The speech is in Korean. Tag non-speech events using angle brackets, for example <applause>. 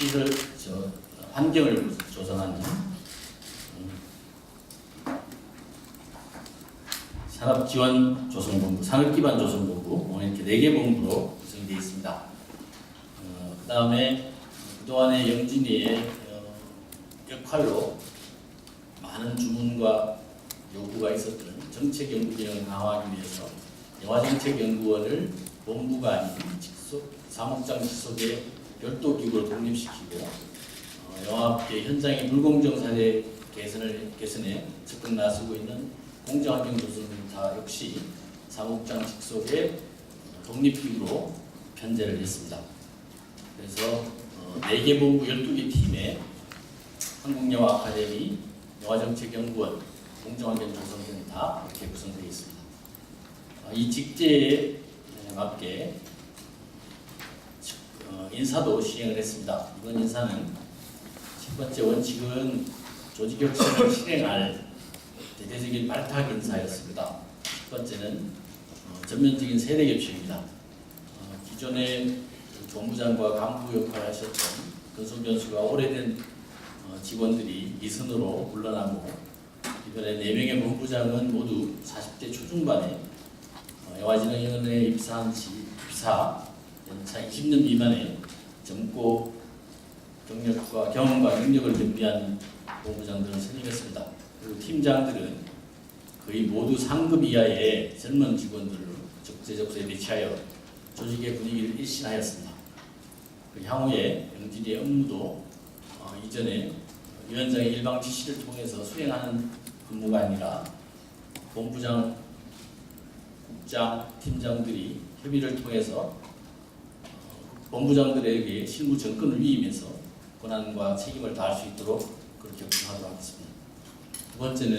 시설 저 환경을 조성하는 음, 산업지원 조성본부, 산업기반 조성본부 뭐 이렇게 네 개 본부로 구성이 되어 있습니다. 어, 그 다음에 그동안의 영진이의 어, 역할로 많은 주문과 요구가 있었던 정책 연구 기능을 강화하기 위해서 영화정책연구원을 본부가 아닌 직속 사무장 직속의 별도 기구로 독립시키고 어, 영화업계 현장의 불공정 사례 개선을 개선에 적극 나서고 있는 공정환경조성센터 역시 사무장 직속의 독립기구로 편제를 했습니다. 그래서 어, 4개 본부 12개 팀에 한국영화 아카데미, 영화정책연구원, 공정환경조성센터 이렇게 구성되어 있습니다. 어, 이 직제에 맞게 어, 인사도 시행을 했습니다. 이번 인사는 첫 번째 원칙은 조직 혁신을 <laughs> 실행할 대대적인 발탁 인사였습니다. 첫 번째는 어, 전면적인 세대 교체입니다. 어, 기존의 본부장과 간부 역할을 하셨던 근속 변수가 오래된 어, 직원들이 이선으로 물러나고 이번에 4명의 본부장은 모두 40대 초중반에 어, 영화진흥위원회에 입사한 지 입사 연차 20년 미만의 젊고 경력과 경험과 능력을 겸비한 본부장들을 선임했습니다. 그리고 팀장들은 거의 모두 상급 이하의 젊은 직원들을 적재적소에 배치하여 조직의 분위기를 일신하였습니다. 그 향후에 영진의 업무도 어, 이전에 위원장의 일방 지시를 통해서 수행하는 근무가 아니라 본부장, 국장, 팀장들이 협의를 통해서 어, 본부장들에게 실무 정권을 위임해서 권한과 책임을 다할 수 있도록 그렇게 구성하도록 하겠습니다. 두 번째는